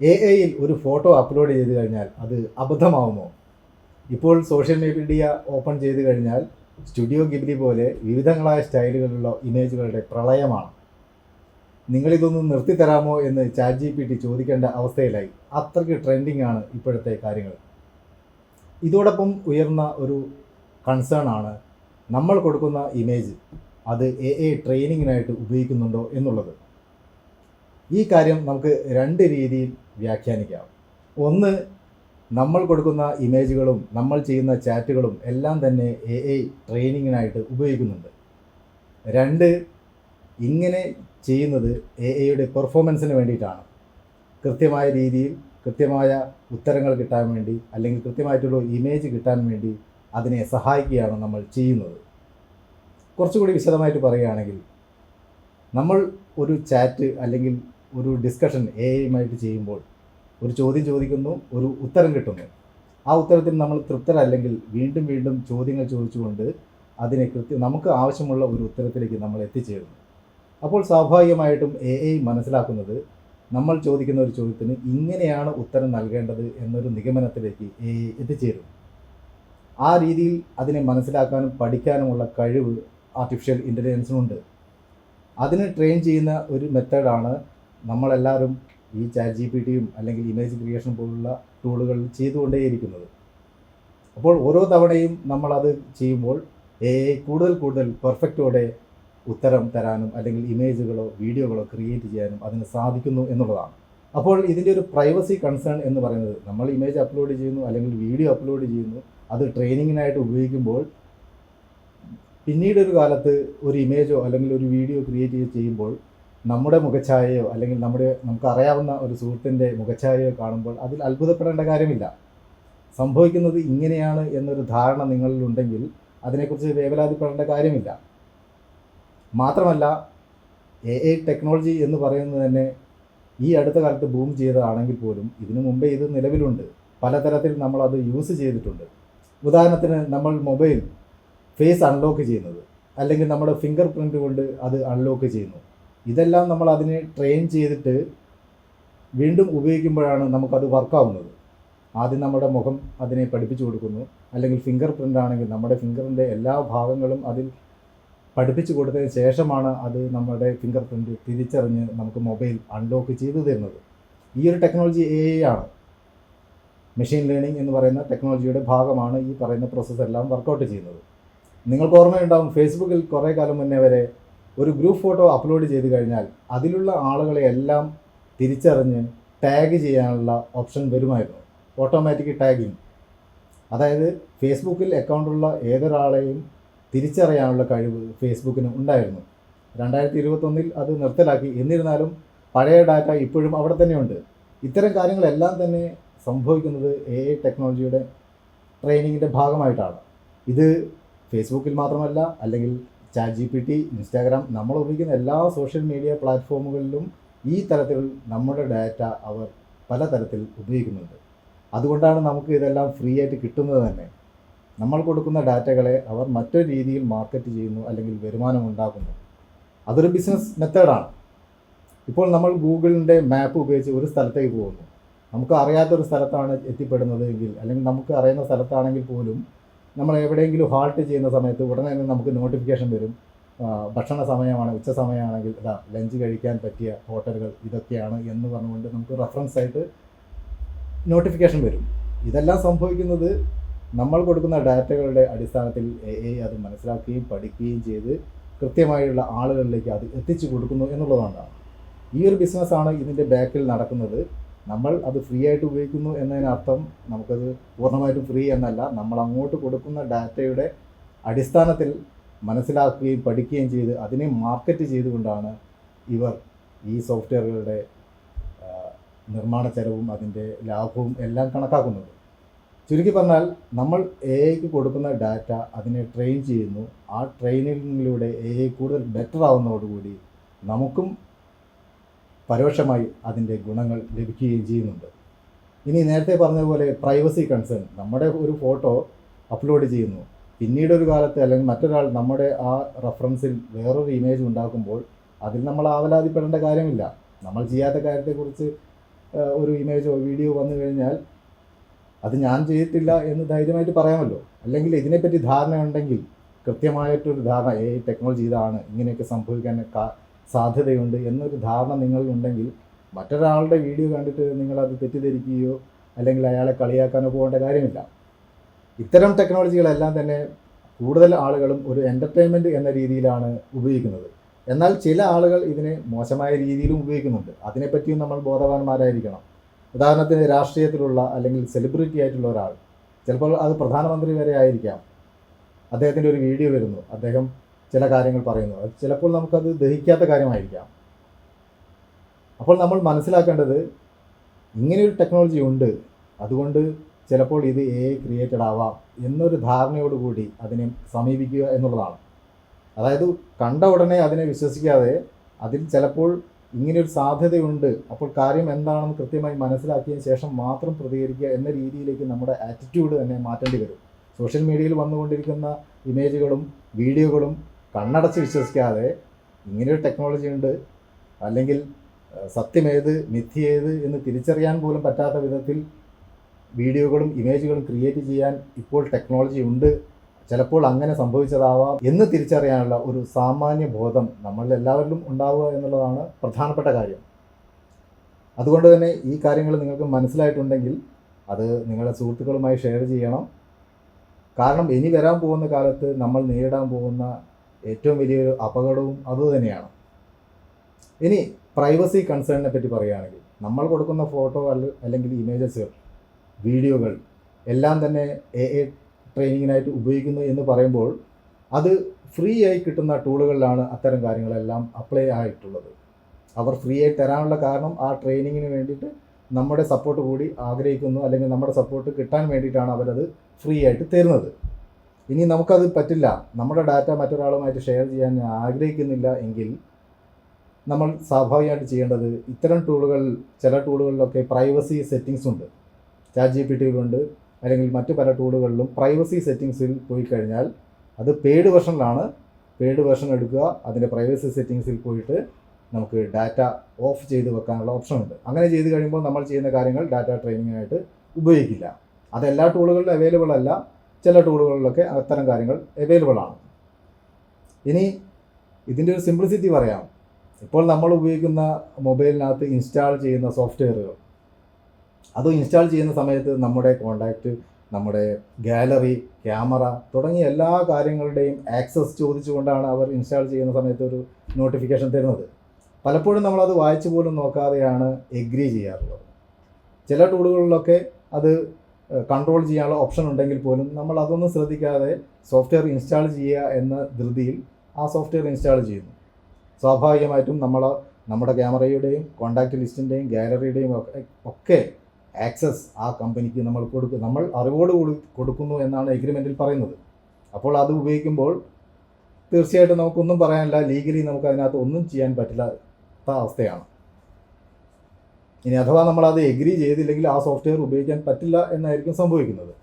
A ഐയിൽ ഒരു photo upload ചെയ്ത് കഴിഞ്ഞാൽ അത് അബദ്ധമാവുമോ? ഇപ്പോൾ സോഷ്യൽ മീഡിയ ഓപ്പൺ ചെയ്ത് കഴിഞ്ഞാൽ സ്റ്റുഡിയോ ഗിബിലി പോലെ വിവിധങ്ങളായ സ്റ്റൈലുകളുള്ള ഇമേജുകളുടെ പ്രളയമാണ്. നിങ്ങളിതൊന്ന് നിർത്തിത്തരാമോ എന്ന് ചാറ്റ് ജി പി ടി ചോദിക്കേണ്ട അവസ്ഥയിലായി. അത്രയ്ക്ക് ട്രെൻഡിങ് ആണ് ഇപ്പോഴത്തെ കാര്യങ്ങൾ. ഇതോടൊപ്പം ഉയർന്ന ഒരു കൺസേൺ ആണ് നമ്മൾ കൊടുക്കുന്ന ഇമേജ് അത് എ എ ട്രെയിനിങ്ങിനായിട്ട് ഉപയോഗിക്കുന്നുണ്ടോ എന്നുള്ളത്. ഈ കാര്യം നമുക്ക് രണ്ട് രീതിയിൽ വ്യാഖ്യാനിക്കാം. ഒന്ന് നമ്മൾ കൊടുക്കുന്ന ഇമേജുകളും നമ്മൾ ചെയ്യുന്ന ചാറ്റുകളും എല്ലാം തന്നെ എ ഐ ട്രെയിനിങ്ങിനായിട്ട് ഉപയോഗിക്കുന്നുണ്ട്. രണ്ട് ഇങ്ങനെ ചെയ്യുന്നത് എ ഐയുടെ പെർഫോമൻസിന് വേണ്ടിയിട്ടാണ്. കൃത്യമായ രീതിയിൽ കൃത്യമായ ഉത്തരങ്ങൾ കിട്ടാൻ വേണ്ടി അല്ലെങ്കിൽ കൃത്യമായിട്ടുള്ള ഇമേജ് കിട്ടാൻ വേണ്ടി അതിനെ സഹായിക്കുകയാണ് നമ്മൾ ചെയ്യുന്നത്. കുറച്ചുകൂടി വിശദമായിട്ട് പറയുകയാണെങ്കിൽ നമ്മൾ ഒരു ചാറ്റ് അല്ലെങ്കിൽ ഒരു ഡിസ്കഷൻ എ ഐയുമായിട്ട് ചെയ്യുമ്പോൾ ഒരു ചോദ്യം ചോദിക്കുന്നു ഒരു ഉത്തരം കിട്ടുന്നു. ആ ഉത്തരത്തിൽ നമ്മൾ തൃപ്തരല്ലെങ്കിൽ വീണ്ടും വീണ്ടും ചോദ്യങ്ങൾ ചോദിച്ചുകൊണ്ട് അതിനെ കൃത്യം നമുക്ക് ആവശ്യമുള്ള ഒരു ഉത്തരത്തിലേക്ക് നമ്മൾ എത്തിച്ചേരുന്നു. അപ്പോൾ സ്വാഭാവികമായിട്ടും എ ഐ മനസ്സിലാക്കുന്നത് നമ്മൾ ചോദിക്കുന്ന ഒരു ചോദ്യത്തിന് ഇങ്ങനെയാണ് ഉത്തരം നൽകേണ്ടത് എന്നൊരു നിഗമനത്തിലേക്ക് എ ഐ എത്തിച്ചേരുന്നു. ആ രീതിയിൽ അതിനെ മനസ്സിലാക്കാനും പഠിക്കാനുമുള്ള കഴിവ് ആർട്ടിഫിഷ്യൽ ഇന്റലിജൻസിനുണ്ട് അതിന് ട്രെയിൻ ചെയ്യുന്ന ഒരു മെത്തേഡാണ് നമ്മളെല്ലാവരും ഈ ചാറ്റ് ജി പി ടിയും അല്ലെങ്കിൽ ഇമേജ് ക്രിയേഷൻ പോലുള്ള ടൂളുകൾ ചെയ്തുകൊണ്ടേയിരിക്കുന്നത്. അപ്പോൾ ഓരോ തവണയും നമ്മളത് ചെയ്യുമ്പോൾ എ കൂടുതൽ കൂടുതൽ പെർഫെക്റ്റോടെ ഉത്തരം തരാനും അല്ലെങ്കിൽ ഇമേജുകളോ വീഡിയോകളോ ക്രിയേറ്റ് ചെയ്യാനും അതിന് സാധിക്കുന്നു എന്നുള്ളതാണ്. അപ്പോൾ ഇതിന്റെ ഒരു പ്രൈവസി കൺസേൺ എന്ന് പറയുന്നത് നമ്മൾ ഇമേജ് അപ്ലോഡ് ചെയ്യുന്നു അല്ലെങ്കിൽ വീഡിയോ അപ്ലോഡ് ചെയ്യുന്നു അത് ട്രെയിനിങ്ങിനായിട്ട് ഉപയോഗിക്കുമ്പോൾ പിന്നീട് ഒരു കാലത്ത് ഒരു ഇമേജോ അല്ലെങ്കിൽ ഒരു വീഡിയോ ക്രിയേറ്റ് ചെയ്യുമ്പോൾ നമ്മുടെ മുഖഛായയോ അല്ലെങ്കിൽ നമ്മുടെ നമുക്കറിയാവുന്ന ഒരു സുഹൃത്തിന്റെ മുഖഛായയോ കാണുമ്പോൾ അതിൽ അത്ഭുതപ്പെടേണ്ട കാര്യമില്ല. സംഭവിക്കുന്നത് ഇങ്ങനെയാണ് എന്നൊരു ധാരണ നിങ്ങളിലുണ്ടെങ്കിൽ അതിനെക്കുറിച്ച് വേവലാതിപ്പെടേണ്ട കാര്യമില്ല. മാത്രമല്ല എ ഐ ടെക്നോളജി എന്ന് പറയുന്നത് തന്നെ ഈ അടുത്ത കാലത്ത് ബൂം ചെയ്തതാണെങ്കിൽ പോലും ഇതിനു മുമ്പേ ഇത് നിലവിലുണ്ട്. പലതരത്തിൽ നമ്മളത് യൂസ് ചെയ്തിട്ടുണ്ട്. ഉദാഹരണത്തിന് നമ്മൾ മൊബൈൽ ഫേസ് അൺലോക്ക് ചെയ്യുന്നത്. അല്ലെങ്കിൽ നമ്മുടെ ഫിംഗർ പ്രിന്റ് കൊണ്ട് അത് അൺലോക്ക് ചെയ്യുന്നു. ഇതെല്ലാം നമ്മൾ അതിനെ ട്രെയിൻ ചെയ്തിട്ട് വീണ്ടും ഉപയോഗിക്കുമ്പോഴാണ് നമുക്കത് വർക്കാവുന്നത് ആദ്യം നമ്മുടെ മുഖം അതിനെ പഠിപ്പിച്ചു കൊടുക്കുന്നു. അല്ലെങ്കിൽ ഫിംഗർ പ്രിന്റ് ആണെങ്കിൽ നമ്മുടെ ഫിംഗറിന്റെ എല്ലാ ഭാഗങ്ങളും അതിൽ പഠിപ്പിച്ചു കൊടുത്തതിന് ശേഷമാണ് അത് നമ്മുടെ ഫിംഗർ പ്രിന്റ് തിരിച്ചറിഞ്ഞ് നമുക്ക് മൊബൈൽ അൺലോക്ക് ചെയ്തു തരുന്നത്. ഈ ഒരു ടെക്നോളജി എ ആണ്. മെഷീൻ ലേണിംഗ് എന്ന് പറയുന്ന ടെക്നോളജിയുടെ ഭാഗമാണ് ഈ പറയുന്ന പ്രോസസ്സ് എല്ലാം വർക്കൗട്ട് ചെയ്യുന്നത്. നിങ്ങൾക്ക് ഓർമ്മയുണ്ടാവും ഫേസ്ബുക്കിൽ കുറേ കാലം മുന്നേ വരെ ഒരു ഗ്രൂപ്പ് ഫോട്ടോ അപ്ലോഡ് ചെയ്ത് കഴിഞ്ഞാൽ അതിലുള്ള ആളുകളെ എല്ലാം തിരിച്ചറിഞ്ഞ് ടാഗ് ചെയ്യാനുള്ള ഓപ്ഷൻ വരുമായിരുന്നു. ഓട്ടോമാറ്റിക് ടാഗിങ് അതായത് ഫേസ്ബുക്കിൽ അക്കൗണ്ടുള്ള ഏതൊരാളെയും തിരിച്ചറിയാനുള്ള കഴിവ് ഫേസ്ബുക്കിന് ഉണ്ടായിരുന്നു. രണ്ടായിരത്തി ഇരുപത്തൊന്നിൽ അത് നിർത്തലാക്കി. എന്നിരുന്നാലും പഴയ ഡാറ്റ ഇപ്പോഴും അവിടെ തന്നെയുണ്ട്. ഇത്തരം കാര്യങ്ങളെല്ലാം തന്നെ സംഭവിക്കുന്നത് എ ഐ ടെക്നോളജിയുടെ ട്രെയിനിങ്ങിന്റെ ഭാഗമായിട്ടാണ്. ഇത് ഫേസ്ബുക്കിൽ മാത്രമല്ല അല്ലെങ്കിൽ chat G P T Instagram നമ്മൾ ഉപയോഗിക്കുന്ന എല്ലാ സോഷ്യൽ മീഡിയ പ്ലാറ്റ്ഫോമുകളിലും ഈ തരത്തിൽ നമ്മുടെ ഡാറ്റ അവർ പല തരത്തിൽ ഉപയോഗിക്കുന്നുണ്ട്. അതുകൊണ്ടാണ് നമുക്ക് ഇതെല്ലാം ഫ്രീ ആയിട്ട് കിട്ടുന്നത് തന്നെ. നമ്മൾ കൊടുക്കുന്ന ഡാറ്റകളെ അവർ മറ്റൊരു രീതിയിൽ മാർക്കറ്റ് ചെയ്യുന്നു അല്ലെങ്കിൽ വരുമാനം ഉണ്ടാക്കുന്നു. അതൊരു ബിസിനസ് മെത്തേഡാണ് ഇപ്പോൾ നമ്മൾ ഗൂഗിളിന്റെ മാപ്പ് ഉപയോഗിച്ച് ഒരു സ്ഥലത്തേക്ക് പോകുന്നു. നമുക്ക് അറിയാത്തൊരു സ്ഥലത്താണ് എത്തിപ്പെടുന്നത് എങ്കിൽ അല്ലെങ്കിൽ നമുക്ക് അറിയുന്ന സ്ഥലത്താണെങ്കിൽ പോലും നമ്മൾ എവിടെയെങ്കിലും ഹാൾട്ട് ചെയ്യുന്ന സമയത്ത് ഉടനെ തന്നെ നമുക്ക് നോട്ടിഫിക്കേഷൻ വരും. ഭക്ഷണ സമയമാണ് ഉച്ച സമയമാണെങ്കിൽ ഇതാ ലഞ്ച് കഴിക്കാൻ പറ്റിയ ഹോട്ടലുകൾ ഇതൊക്കെയാണ് എന്ന് പറഞ്ഞുകൊണ്ട് നമുക്ക് റെഫറൻസ് ആയിട്ട് നോട്ടിഫിക്കേഷൻ വരും. ഇതെല്ലാം സംഭവിക്കുന്നത് നമ്മൾ കൊടുക്കുന്ന ഡാറ്റകളുടെ അടിസ്ഥാനത്തിൽ എ ഐ അത് മനസ്സിലാക്കുകയും പഠിക്കുകയും ചെയ്ത് കൃത്യമായുള്ള ആളുകളിലേക്ക് അത് എത്തിച്ചു കൊടുക്കുന്നു എന്നുള്ളതാണ്. ഈ ഒരു ബിസിനസ്സാണ് ഇതിന്റെ ബാക്കിൽ നടക്കുന്നത്. നമ്മൾ അത് ഫ്രീ ആയിട്ട് ഉപയോഗിക്കുന്നു എന്നതിനർത്ഥം നമുക്കത് പൂർണമായിട്ടും ഫ്രീ എന്നല്ല. നമ്മൾ അങ്ങോട്ട് കൊടുക്കുന്ന ഡാറ്റയുടെ അടിസ്ഥാനത്തിൽ മനസ്സിലാക്കുകയും പഠിക്കുകയും ചെയ്ത് അതിനെ മാർക്കറ്റ് ചെയ്തുകൊണ്ടാണ് ഇവർ ഈ സോഫ്റ്റ്വെയറുകളുടെ നിർമ്മാണ ചെലവും അതിന്റെ ലാഭവും എല്ലാം കണക്കാക്കുന്നത്. ചുരുക്കി പറഞ്ഞാൽ നമ്മൾ എ ഐക്ക് കൊടുക്കുന്ന ഡാറ്റ അതിനെ ട്രെയിൻ ചെയ്യുന്നു. ആ ട്രെയിനിങ്ങിലൂടെ എ ഐ കൂടുതൽ ബെറ്റർ ആവുന്നതോടുകൂടി നമുക്കും പരോക്ഷമായി അതിന്റെ ഗുണങ്ങൾ ലഭിക്കുകയും ചെയ്യുന്നുണ്ട്. ഇനി നേരത്തെ പറഞ്ഞതുപോലെ പ്രൈവസി കൺസേൺ നമ്മുടെ ഒരു ഫോട്ടോ അപ്ലോഡ് ചെയ്യുന്നു. പിന്നീട് ഒരു കാലത്ത് അല്ലെങ്കിൽ മറ്റൊരാൾ നമ്മുടെ ആ റെഫറൻസിൽ വേറൊരു ഇമേജ് ഉണ്ടാക്കുമ്പോൾ അതിൽ നമ്മൾ ആവലാതിപ്പെടേണ്ട കാര്യമില്ല. നമ്മൾ ചെയ്യാത്ത കാര്യത്തെക്കുറിച്ച് ഒരു ഇമേജോ വീഡിയോ വന്നു കഴിഞ്ഞാൽ അത് ഞാൻ ചെയ്തിട്ടില്ല എന്ന് ധൈര്യമായിട്ട് പറയാമല്ലോ. അല്ലെങ്കിൽ ഇതിനെപ്പറ്റി ധാരണ ഉണ്ടെങ്കിൽ കൃത്യമായിട്ടൊരു ധാരണ ഏ ടെക്നോളജി ഇതാണ് ഇങ്ങനെയൊക്കെ സംഭവിക്കാൻ സാധ്യതയുണ്ട് എന്നൊരു ധാരണ നിങ്ങളിലുണ്ടെങ്കിൽ മറ്റൊരാളുടെ വീഡിയോ കണ്ടിട്ട് നിങ്ങളത് തെറ്റിദ്ധരിക്കുകയോ അല്ലെങ്കിൽ അയാളെ കളിയാക്കാനോ പോകേണ്ട കാര്യമില്ല. ഇത്തരം ടെക്നോളജികളെല്ലാം തന്നെ കൂടുതൽ ആളുകളും ഒരു എന്റർടൈൻമെന്റ് എന്ന രീതിയിലാണ് ഉപയോഗിക്കുന്നത്. എന്നാൽ ചില ആളുകൾ ഇതിനെ മോശമായ രീതിയിലും ഉപയോഗിക്കുന്നുണ്ട്. അതിനെപ്പറ്റിയും നമ്മൾ ബോധവാന്മാരായിരിക്കണം. ഉദാഹരണത്തിന് രാഷ്ട്രീയത്തിലുള്ള അല്ലെങ്കിൽ സെലിബ്രിറ്റി ആയിട്ടുള്ള ഒരാൾ. ചിലപ്പോൾ അത് പ്രധാനമന്ത്രി വരെ ആയിരിക്കാം. അദ്ദേഹത്തിന്റെ ഒരു വീഡിയോ വരുന്നു. അദ്ദേഹം ചില കാര്യങ്ങൾ പറയുന്നു. അത് ചിലപ്പോൾ നമുക്കത് ദഹിക്കാത്ത കാര്യമായിരിക്കാം. അപ്പോൾ നമ്മൾ മനസ്സിലാക്കേണ്ടത് ഇങ്ങനെയൊരു ടെക്നോളജി ഉണ്ട്. അതുകൊണ്ട് ചിലപ്പോൾ ഇത് എ ക്രിയേറ്റഡ് ആവാം എന്നൊരു ധാരണയോടുകൂടി അതിനെ സമീപിക്കുക എന്നുള്ളതാണ്. അതായത് കണ്ട ഉടനെ അതിനെ വിശ്വസിക്കാതെ അതിൽ ചിലപ്പോൾ ഇങ്ങനെയൊരു സാധ്യതയുണ്ട്. അപ്പോൾ കാര്യം എന്താണെന്ന് കൃത്യമായി മനസ്സിലാക്കിയതിന് ശേഷം മാത്രം പ്രതികരിക്കുക എന്ന രീതിയിലേക്ക് നമ്മുടെ ആറ്റിറ്റ്യൂഡ് തന്നെ മാറ്റേണ്ടി വരും. സോഷ്യൽ മീഡിയയിൽ വന്നുകൊണ്ടിരിക്കുന്ന ഇമേജുകളും വീഡിയോകളും കണ്ണടച്ച് വിശ്വസിക്കാതെ ഇങ്ങനെയൊരു ടെക്നോളജി ഉണ്ട്. അല്ലെങ്കിൽ സത്യമേത് മിഥ്യേത് എന്ന് തിരിച്ചറിയാൻ പോലും പറ്റാത്ത വിധത്തിൽ വീഡിയോകളും ഇമേജുകളും ക്രിയേറ്റ് ചെയ്യാൻ ഇപ്പോൾ ടെക്നോളജി ഉണ്ട്. ചിലപ്പോൾ അങ്ങനെ സംഭവിച്ചതാവാം എന്ന് തിരിച്ചറിയാനുള്ള ഒരു സാമാന്യ ബോധം നമ്മളിൽ എല്ലാവരിലും ഉണ്ടാവുക എന്നുള്ളതാണ് പ്രധാനപ്പെട്ട കാര്യം. അതുകൊണ്ട് തന്നെ ഈ കാര്യങ്ങൾ നിങ്ങൾക്ക് മനസ്സിലായിട്ടുണ്ടെങ്കിൽ അത് നിങ്ങളുടെ സുഹൃത്തുക്കളുമായി ഷെയർ ചെയ്യണം. കാരണം ഇനി വരാൻ പോകുന്ന കാലത്ത് നമ്മൾ നേരിടാൻ പോകുന്ന ഏറ്റവും വലിയൊരു അപകടവും അതുതന്നെയാണ് ഇനി പ്രൈവസി കൺസേണിനെ പറ്റി പറയുകയാണെങ്കിൽ നമ്മൾ കൊടുക്കുന്ന ഫോട്ടോ അല്ല അല്ലെങ്കിൽ ഇമേജസ് വീഡിയോകൾ എല്ലാം തന്നെ എ എ ട്രെയിനിങ്ങിനായിട്ട് ഉപയോഗിക്കുന്നു എന്ന് പറയുമ്പോൾ അത് ഫ്രീ ആയി കിട്ടുന്ന ടൂളുകളിലാണ് അത്തരം കാര്യങ്ങളെല്ലാം അപ്ലൈ ആയിട്ടുള്ളത്. അവർ ഫ്രീ ആയി തരാനുള്ള കാരണം ആ ട്രെയിനിങ്ങിന് വേണ്ടിയിട്ട് നമ്മുടെ സപ്പോർട്ട് കൂടി ആഗ്രഹിക്കുന്നു അല്ലെങ്കിൽ നമ്മുടെ സപ്പോർട്ട് കിട്ടാൻ വേണ്ടിയിട്ടാണ് അവരത് ഫ്രീ ആയിട്ട് തരുന്നത്. ഇനി നമുക്കത് പറ്റില്ല. നമ്മുടെ ഡാറ്റ മറ്റൊരാളുമായിട്ട് ഷെയർ ചെയ്യാൻ ഞാൻ ആഗ്രഹിക്കുന്നില്ല എങ്കിൽ നമ്മൾ സ്വാഭാവികമായിട്ട് ചെയ്യേണ്ടത് ഇത്തരം ടൂളുകൾ ചില ടൂളുകളിലൊക്കെ പ്രൈവസി സെറ്റിങ്സ് ഉണ്ട്. ചാറ്റ് ജി പി ടിയിലുണ്ട് അല്ലെങ്കിൽ മറ്റു പല ടൂളുകളിലും പ്രൈവസി സെറ്റിങ്സിൽ പോയി കഴിഞ്ഞാൽ അത് പെയ്ഡ് വെർഷനിലാണ് പെയ്ഡ് വെർഷൻ എടുക്കുക അതിന്റെ പ്രൈവസി സെറ്റിങ്സിൽ പോയിട്ട് നമുക്ക് ഡാറ്റ ഓഫ് ചെയ്ത് വെക്കാനുള്ള ഓപ്ഷൻ ഉണ്ട്. അങ്ങനെ ചെയ്ത് കഴിയുമ്പോൾ നമ്മൾ ചെയ്യുന്ന കാര്യങ്ങൾ ഡാറ്റ ട്രെയിനിങ്ങിനായിട്ട് ഉപയോഗിക്കില്ല. അതെല്ലാ ടൂളുകളിലും അവൈലബിൾ അല്ല. ചില ടൂളുകളിലൊക്കെ അത്തരം കാര്യങ്ങൾ അവൈലബിൾ ആണ്. ഇനി ഇതിന്റെ ഒരു സിംപ്ലിസിറ്റി പറയാം. ഇപ്പോൾ നമ്മൾ ഉപയോഗിക്കുന്ന മൊബൈലിനകത്ത് ഇൻസ്റ്റാൾ ചെയ്യുന്ന സോഫ്റ്റ്വെയറുകൾ അത് ഇൻസ്റ്റാൾ ചെയ്യുന്ന സമയത്ത് നമ്മുടെ കോണ്ടാക്റ്റ് നമ്മുടെ ഗാലറി ക്യാമറ തുടങ്ങിയ എല്ലാ കാര്യങ്ങളുടെയും ആക്സസ് ചോദിച്ചുകൊണ്ടാണ് അവർ ഇൻസ്റ്റാൾ ചെയ്യുന്ന സമയത്ത് ഒരു നോട്ടിഫിക്കേഷൻ തരുന്നത്. പലപ്പോഴും നമ്മളത് വായിച്ചു പോലും നോക്കാതെയാണ് എഗ്രി ചെയ്യാറുള്ളത്. ചില ടൂളുകളിലൊക്കെ അത് കൺട്രോൾ ചെയ്യാനുള്ള ഓപ്ഷൻ ഉണ്ടെങ്കിൽ പോലും നമ്മൾ അതൊന്നും ശ്രദ്ധിക്കാതെ സോഫ്റ്റ്വെയർ ഇൻസ്റ്റാൾ ചെയ്യുക എന്ന ധൃതിയിൽ ആ സോഫ്റ്റ്വെയർ ഇൻസ്റ്റാൾ ചെയ്യുന്നു. സ്വാഭാവികമായിട്ടും നമ്മൾ നമ്മുടെ ക്യാമറയുടെയും കോണ്ടാക്ട് ലിസ്റ്റിന്റെയും ഗാലറിയുടെയും ഒക്കെ ഒക്കെ ആക്സസ് ആ കമ്പനിക്ക് നമ്മൾ കൊടുക്കും നമ്മൾ അറിവോട് കൂടി കൊടുക്കുന്നു എന്നാണ് എഗ്രിമെന്റിൽ പറയുന്നത്. അപ്പോൾ അത് ഉപയോഗിക്കുമ്പോൾ തീർച്ചയായിട്ടും നമുക്കൊന്നും പറയാനില്ല ലീഗലി നമുക്ക് അതിനകത്ത് ഒന്നും ചെയ്യാൻ പറ്റില്ലാത്ത അവസ്ഥയാണ്. ഇനി അഥവാ നമ്മൾ അത് എഗ്രി ചെയ്തില്ലെങ്കിൽ ആ സോഫ്റ്റ്വെയർ ഉപയോഗിക്കാൻ പറ്റില്ല എന്നായിരിക്കും സംഭവിക്കുന്നത്.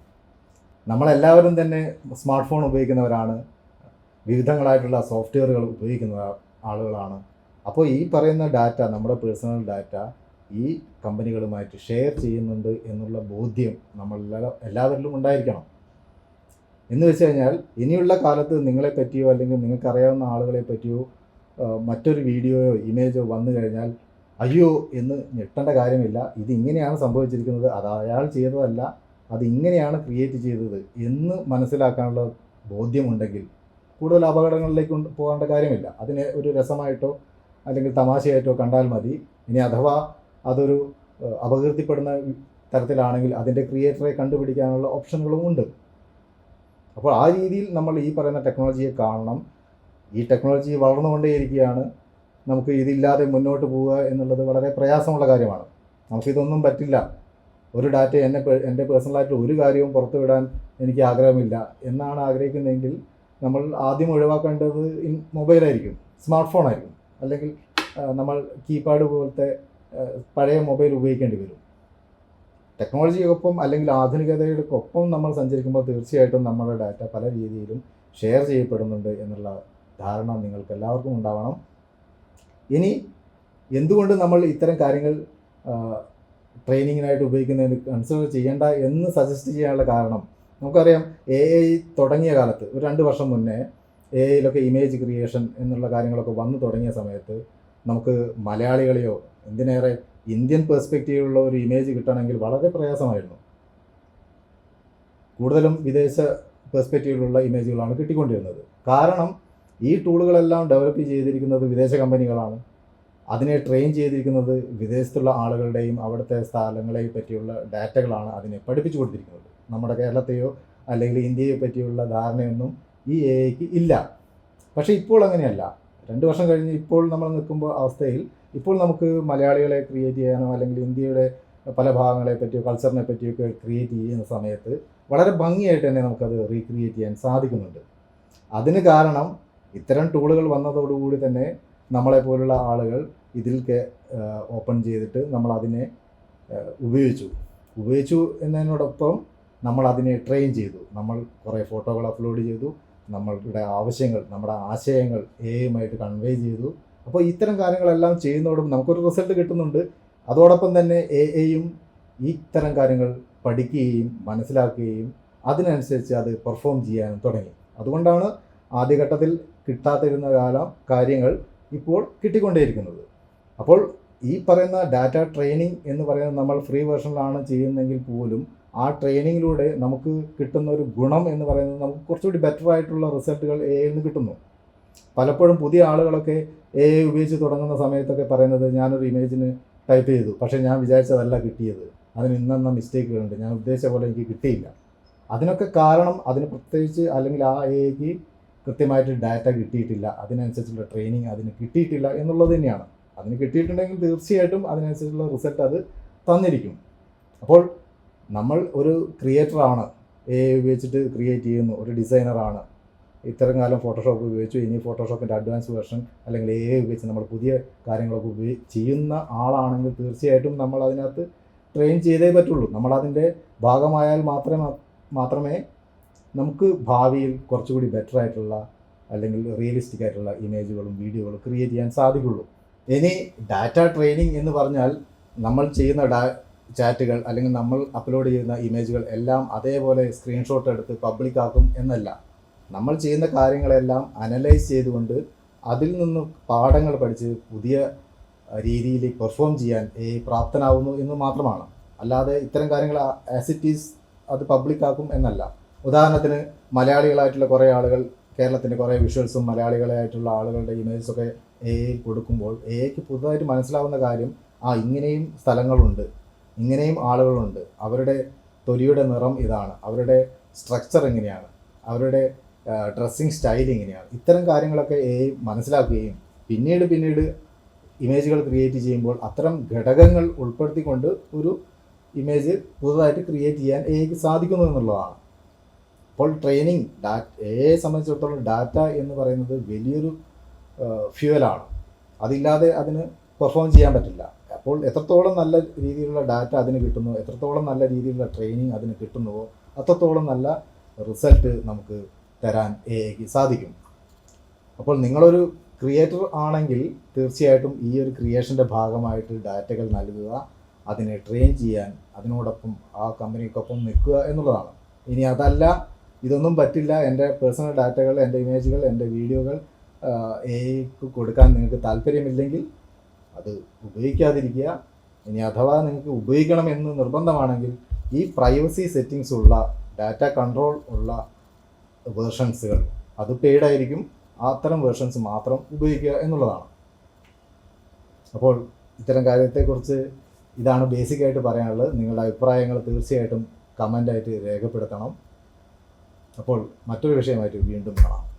നമ്മളെല്ലാവരും തന്നെ സ്മാർട്ട് ഫോൺ ഉപയോഗിക്കുന്നവരാണ്. വിവിധങ്ങളായിട്ടുള്ള സോഫ്റ്റ്വെയറുകൾ ഉപയോഗിക്കുന്ന ആളുകളാണ്. അപ്പോൾ ഈ പറയുന്ന ഡാറ്റ നമ്മുടെ പേഴ്സണൽ ഡാറ്റ ഈ കമ്പനികളുമായിട്ട് ഷെയർ ചെയ്യുന്നുണ്ട് എന്നുള്ള ബോധ്യം നമ്മൾ എല്ലാ- എല്ലാവരിലും ഉണ്ടായിരിക്കണം. എന്ന് വെച്ച് കഴിഞ്ഞാൽ ഇനിയുള്ള കാലത്ത് നിങ്ങളെ പറ്റിയോ അല്ലെങ്കിൽ നിങ്ങൾക്കറിയാവുന്ന ആളുകളെ പറ്റിയോ മറ്റൊരു വീഡിയോയോ ഇമേജോ വന്നു കഴിഞ്ഞാൽ അയ്യോ എന്ന് ഞെട്ടേണ്ട കാര്യമില്ല. ഇത് സംഭവിച്ചിരിക്കുന്നത്. അത് അയാൾ ചെയ്തതല്ല. അത് ഇങ്ങനെയാണ് ക്രിയേറ്റ് ചെയ്തത് എന്ന് മനസ്സിലാക്കാനുള്ള ബോധ്യമുണ്ടെങ്കിൽ കൂടുതൽ അപകടങ്ങളിലേക്ക് പോകേണ്ട കാര്യമില്ല. അതിനെ ഒരു രസമായിട്ടോ അല്ലെങ്കിൽ തമാശയായിട്ടോ കണ്ടാൽ മതി. ഇനി അഥവാ അതൊരു അപകീർത്തിപ്പെടുന്ന തരത്തിലാണെങ്കിൽ അതിന്റെ ക്രിയേറ്ററെ കണ്ടുപിടിക്കാനുള്ള ഓപ്ഷനുകളും ഉണ്ട്. അപ്പോൾ ആ രീതിയിൽ നമ്മൾ ഈ പറയുന്ന ടെക്നോളജിയെ കാണണം. ഈ ടെക്നോളജി വളർന്നുകൊണ്ടേയിരിക്കുകയാണ്. നമുക്ക് ഇതില്ലാതെ മുന്നോട്ട് പോവുക എന്നുള്ളത് വളരെ പ്രയാസമുള്ള കാര്യമാണ്. നമുക്കിതൊന്നും പറ്റില്ല. ഒരു ഡാറ്റ എന്നെ എന്റെ പേഴ്സണലായിട്ട് ഒരു കാര്യവും പുറത്തു വിടാൻ എനിക്ക് ആഗ്രഹമില്ല എന്നാണ് ആഗ്രഹിക്കുന്നതെങ്കിൽ നമ്മൾ ആദ്യം ഒഴിവാക്കേണ്ടത് മൊബൈലായിരിക്കും. സ്മാർട്ട് ഫോണായിരിക്കും അല്ലെങ്കിൽ നമ്മൾ കീപാഡ് പോലത്തെ പഴയ മൊബൈൽ ഉപയോഗിക്കേണ്ടി വരും. ടെക്നോളജിക്കൊപ്പം അല്ലെങ്കിൽ ആധുനികതയോടൊപ്പം നമ്മൾ സഞ്ചരിക്കുമ്പോൾ തീർച്ചയായിട്ടും നമ്മുടെ ഡാറ്റ പല രീതിയിലും ഷെയർ ചെയ്യപ്പെടുന്നുണ്ട് എന്നുള്ള ധാരണ നിങ്ങൾക്ക് എല്ലാവർക്കും ഉണ്ടാവണം. ഇനി എന്തുകൊണ്ട് നമ്മൾ ഇത്തരം കാര്യങ്ങൾ ട്രെയിനിങ്ങിനായിട്ട് ഉപയോഗിക്കുന്നതിന് കൺസിഡർ ചെയ്യേണ്ട എന്ന് സജസ്റ്റ് ചെയ്യാനുള്ള കാരണം? നമുക്കറിയാം എ ഐ തുടങ്ങിയ കാലത്ത് ഒരു രണ്ട് വർഷം മുന്നേ എ ഐയിലൊക്കെ ഇമേജ് ക്രിയേഷൻ എന്നുള്ള കാര്യങ്ങളൊക്കെ വന്നു തുടങ്ങിയ സമയത്ത് നമുക്ക് മലയാളികളെയോ എന്തിനേറെ ഇന്ത്യൻ പെർസ്പെക്റ്റീവുള്ള ഒരു ഇമേജ് കിട്ടണമെങ്കിൽ വളരെ പ്രയാസമായിരുന്നു. കൂടുതലും വിദേശ പെർസ്പെക്റ്റീവിലുള്ള ഇമേജുകളാണ് കിട്ടിക്കൊണ്ടിരുന്നത്. കാരണം ഈ ടൂളുകളെല്ലാം ഡെവലപ്പ് ചെയ്തിരിക്കുന്നത് വിദേശ കമ്പനികളാണ്. അതിനെ ട്രെയിൻ ചെയ്തിരിക്കുന്നത് വിദേശത്തുള്ള ആളുകളുടെയും അവിടുത്തെ സ്ഥലങ്ങളെയും പറ്റിയുള്ള ഡാറ്റകളാണ് അതിനെ പഠിപ്പിച്ചു കൊടുത്തിരിക്കുന്നത്. നമ്മുടെ കേരളത്തെയോ അല്ലെങ്കിൽ ഇന്ത്യയെ പറ്റിയുള്ള ധാരണയൊന്നും ഈ എ ഐക്ക് ഇല്ല. പക്ഷേ ഇപ്പോൾ അങ്ങനെയല്ല. രണ്ട് വർഷം കഴിഞ്ഞ് ഇപ്പോൾ നമ്മൾ നിൽക്കുമ്പോൾ അവസ്ഥയിൽ ഇപ്പോൾ നമുക്ക് മലയാളികളെ ക്രിയേറ്റ് ചെയ്യാനോ അല്ലെങ്കിൽ ഇന്ത്യയുടെ പല ഭാഗങ്ങളെ പറ്റിയോ കൾച്ചറിനെ പറ്റിയോ ഒക്കെ ക്രിയേറ്റ് ചെയ്യുന്ന സമയത്ത് വളരെ ഭംഗിയായിട്ട് തന്നെ നമുക്കത് റീക്രിയേറ്റ് ചെയ്യാൻ സാധിക്കുന്നുണ്ട്. അതിന് കാരണം ഇത്തരം ടൂളുകൾ വന്നതോടുകൂടി തന്നെ നമ്മളെ പോലുള്ള ആളുകൾ ഇതിൽ ഓപ്പൺ ചെയ്തിട്ട് നമ്മൾ അതിനെ ഉപയോഗിച്ചു. ഉപയോഗിച്ചു എന്നതിനോടൊപ്പം നമ്മൾ അതിനെ ട്രെയിൻ ചെയ്തു. നമ്മൾ കുറേ ഫോട്ടോകൾ അപ്ലോഡ് ചെയ്തു. നമ്മളുടെ ആവശ്യങ്ങൾ നമ്മുടെ ആശയങ്ങൾ എയുമായിട്ട് കൺവേ ചെയ്തു. അപ്പോൾ ഇത്തരം കാര്യങ്ങളെല്ലാം ചെയ്യുന്നതോടൊപ്പം നമുക്കൊരു റിസൾട്ട് കിട്ടുന്നുണ്ട്. അതോടൊപ്പം തന്നെ എ എയും ഇത്തരം കാര്യങ്ങൾ പഠിക്കുകയും മനസ്സിലാക്കുകയും അതിനനുസരിച്ച് അത് പെർഫോം ചെയ്യാനും തുടങ്ങി. അതുകൊണ്ടാണ് ആദ്യഘട്ടത്തിൽ കിട്ടാതിരുന്ന കാലം കാര്യങ്ങൾ ഇപ്പോൾ കിട്ടിക്കൊണ്ടേയിരിക്കുന്നത്. അപ്പോൾ ഈ പറയുന്ന ഡാറ്റ ട്രെയിനിങ് എന്ന് പറയുന്നത് നമ്മൾ ഫ്രീ വേർഷനിലാണ് ചെയ്യുന്നതെങ്കിൽ പോലും ആ ട്രെയിനിങ്ങിലൂടെ നമുക്ക് കിട്ടുന്ന ഒരു ഗുണം എന്ന് പറയുന്നത് നമുക്ക് കുറച്ചുകൂടി ബെറ്റർ ആയിട്ടുള്ള റിസൾട്ടുകൾ എ നിന്ന് കിട്ടുന്നു. പലപ്പോഴും പുതിയ ആളുകളൊക്കെ എ ഉപയോഗിച്ച് തുടങ്ങുന്ന സമയത്തൊക്കെ പറയുന്നത് ഞാനൊരു ഇമേജിന് ടൈപ്പ് ചെയ്തു. പക്ഷേ ഞാൻ വിചാരിച്ചതല്ല കിട്ടിയത്. അതിന് ഇന്നെന്ന മിസ്റ്റേക്കുകളുണ്ട് ഞാൻ ഉദ്ദേശിച്ച പോലെ എനിക്ക് കിട്ടിയില്ല. അതിനൊക്കെ കാരണം അതിന് പ്രത്യേകിച്ച് അല്ലെങ്കിൽ ആ എ ഐക്ക് കൃത്യമായിട്ട് ഡാറ്റ കിട്ടിയിട്ടില്ല. അതിനനുസരിച്ചുള്ള ട്രെയിനിങ് അതിന് കിട്ടിയിട്ടില്ല എന്നുള്ളത് തന്നെയാണ്. അതിന് കിട്ടിയിട്ടുണ്ടെങ്കിൽ തീർച്ചയായിട്ടും അതിനനുസരിച്ചുള്ള റിസൾട്ട് അത് തന്നിരിക്കും. അപ്പോൾ നമ്മൾ ഒരു ക്രിയേറ്ററാണ് എ ഉപയോഗിച്ചിട്ട് ക്രിയേറ്റ് ചെയ്യുന്നു. ഒരു ഡിസൈനറാണ് ഇത്തരം കാലം ഫോട്ടോഷോപ്പ് ഉപയോഗിച്ചു. ഇനി ഫോട്ടോഷോപ്പിന്റെ അഡ്വാൻസ് വേർഷൻ അല്ലെങ്കിൽ എ ഉപയോഗിച്ച് നമ്മൾ പുതിയ കാര്യങ്ങളൊക്കെ ഉപയോഗി ചെയ്യുന്ന ആളാണെങ്കിൽ തീർച്ചയായിട്ടും നമ്മൾ അതിനകത്ത് ട്രെയിൻ ചെയ്തേ പറ്റുള്ളൂ. നമ്മളതിന്റെ ഭാഗമായാൽ മാത്രമേ മാത്രമേ നമുക്ക് ഭാവിയിൽ കുറച്ചുകൂടി ബെറ്റർ ആയിട്ടുള്ള അല്ലെങ്കിൽ റിയലിസ്റ്റിക് ആയിട്ടുള്ള ഇമേജുകളും വീഡിയോകളും ക്രിയേറ്റ് ചെയ്യാൻ സാധിക്കുള്ളൂ. ഇനി ഡാറ്റ ട്രെയിനിങ് എന്ന് പറഞ്ഞാൽ നമ്മൾ ചെയ്യുന്ന ഡാ ചാറ്റുകൾ അല്ലെങ്കിൽ നമ്മൾ അപ്ലോഡ് ചെയ്യുന്ന ഇമേജുകൾ എല്ലാം അതേപോലെ സ്ക്രീൻഷോട്ട് എടുത്ത് പബ്ലിക് ആക്കും എന്നല്ല. നമ്മൾ ചെയ്യുന്ന കാര്യങ്ങളെല്ലാം അനലൈസ് ചെയ്തുകൊണ്ട് അതിൽ നിന്ന് പാഠങ്ങൾ പഠിച്ച് പുതിയ രീതിയിൽ പെർഫോം ചെയ്യാൻ ഏ പ്രാപ്തനാവുന്നു എന്ന് മാത്രമാണ്. അല്ലാതെ ഇത്തരം കാര്യങ്ങൾ ആസ് ഇറ്റ് ഈസ് അത് പബ്ലിക് ആക്കും എന്നല്ല. ഉദാഹരണത്തിന് മലയാളികളായിട്ടുള്ള കുറേ ആളുകൾ കേരളത്തിന്റെ കുറേ വിഷ്വൽസും മലയാളികളായിട്ടുള്ള ആളുകളുടെ ഇമേജസൊക്കെ എ കൊടുക്കുമ്പോൾ എ ഐക്ക് പുതുതായിട്ട് മനസ്സിലാവുന്ന കാര്യം ആ ഇങ്ങനെയും സ്ഥലങ്ങളുണ്ട് ഇങ്ങനെയും ആളുകളുണ്ട്. അവരുടെ തൊലിയുടെ നിറം ഇതാണ് അവരുടെ സ്ട്രക്ചർ എങ്ങനെയാണ് അവരുടെ ഡ്രസ്സിങ് സ്റ്റൈൽ എങ്ങനെയാണ്. ഇത്തരം കാര്യങ്ങളൊക്കെ എ മനസ്സിലാക്കുകയും പിന്നീട് പിന്നീട് ഇമേജുകൾ ക്രിയേറ്റ് ചെയ്യുമ്പോൾ അത്തരം ഘടകങ്ങൾ ഉൾപ്പെടുത്തിക്കൊണ്ട് ഒരു ഇമേജ് പുതുതായിട്ട് ക്രിയേറ്റ് ചെയ്യാൻ എ ഐക്ക് സാധിക്കുന്നു എന്നുള്ളതാണ്. അപ്പോൾ ട്രെയിനിങ് ഡാ എ ഐയെ സംബന്ധിച്ചിടത്തോളം ഡാറ്റ എന്ന് പറയുന്നത് വലിയൊരു ഫ്യൂവലാണ് അതില്ലാതെ അതിന് പെർഫോം ചെയ്യാൻ പറ്റില്ല. അപ്പോൾ എത്രത്തോളം നല്ല രീതിയിലുള്ള ഡാറ്റ അതിന് കിട്ടുന്നു എത്രത്തോളം നല്ല രീതിയിലുള്ള ട്രെയിനിങ് അതിന് കിട്ടുന്നുവോ അത്രത്തോളം നല്ല റിസൾട്ട് നമുക്ക് തരാൻ എ ഐക്ക് സാധിക്കും. അപ്പോൾ നിങ്ങളൊരു ക്രിയേറ്റർ ആണെങ്കിൽ തീർച്ചയായിട്ടും ഈ ഒരു ക്രിയേഷന്റെ ഭാഗമായിട്ട് ഡാറ്റകൾ നൽകുക അതിനെ ട്രെയിൻ ചെയ്യാൻ അതിനോടൊപ്പം ആ കമ്പനിക്കൊപ്പം നിൽക്കുക എന്നുള്ളതാണ്. ഇനി അതല്ല ഇതൊന്നും പറ്റില്ല. എന്റെ പേഴ്സണൽ ഡാറ്റകൾ എന്റെ ഇമേജുകൾ എന്റെ വീഡിയോകൾ എ ഐക്ക് കൊടുക്കാൻ നിങ്ങൾക്ക് താല്പര്യമില്ലെങ്കിൽ അത് ഉപയോഗിക്കാതിരിക്കുക. ഇനി അഥവാ നിങ്ങൾക്ക് ഉപയോഗിക്കണമെന്ന് നിർബന്ധമാണെങ്കിൽ ഈ പ്രൈവസി സെറ്റിങ്സ് ഉള്ള ഡാറ്റ കൺട്രോൾ ഉള്ള വേർഷൻസുകൾ അത് പെയ്ഡ് ആയിരിക്കും. അത്തരം വേർഷൻസ് മാത്രം ഉപയോഗിക്കുക എന്നുള്ളതാണ്. അപ്പോൾ ഇത്തരം കാര്യത്തെക്കുറിച്ച് ഇതാണ് ബേസിക്കായിട്ട് പറയാനുള്ളത്. നിങ്ങളുടെ അഭിപ്രായങ്ങൾ തീർച്ചയായിട്ടും കമന്റായിട്ട് രേഖപ്പെടുത്തണം. അപ്പോൾ മറ്റൊരു വിഷയമായിട്ട് വീണ്ടും കാണാം.